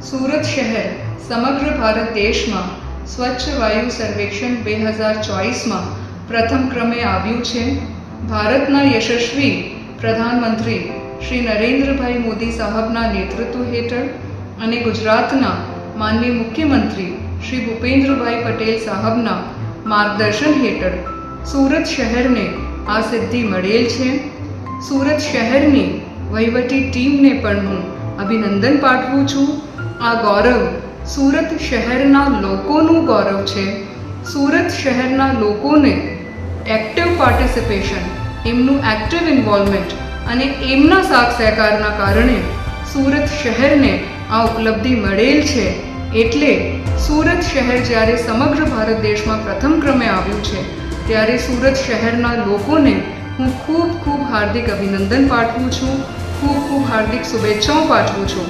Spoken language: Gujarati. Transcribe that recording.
સુરત શહેર, સમગ્ર ભારત દેશમાં સ્વચ્છ વાયુ સર્વેક્ષણ બે હજાર ચોવીસમાં પ્રથમ ક્રમે આવ્યું છે. ભારતના યશસ્વી પ્રધાનમંત્રી શ્રી નરેન્દ્રભાઈ મોદી સાહેબના નેતૃત્વ હેઠળ અને ગુજરાતના માનનીય મુખ્યમંત્રી શ્રી ભૂપેન્દ્રભાઈ પટેલ સાહેબના માર્ગદર્શન હેઠળ સુરત શહેરને આ સિદ્ધિ મળેલ છે. સુરત શહેરની વહીવટી ટીમને પણ હું અભિનંદન પાઠવું છું. આ ગૌરવ સુરત શહેરના લોકોનું ગૌરવ છે. સુરત શહેરના લોકોને એક્ટિવ પાર્ટિસિપેશન એમનું એક્ટિવ ઇન્વોલ્વમેન્ટ અને એમના સાથ સહકારના કારણે સુરત શહેરને આ ઉપલબ્ધિ મળેલ છે. એટલે સુરત શહેર જ્યારે સમગ્ર ભારત દેશમાં પ્રથમ ક્રમે આવ્યું છે, ત્યારે સુરત શહેરના લોકોને હું ખૂબ ખૂબ હાર્દિક અભિનંદન પાઠવું છું. ખૂબ ખૂબ હાર્દિક શુભેચ્છાઓ પાઠવું છું.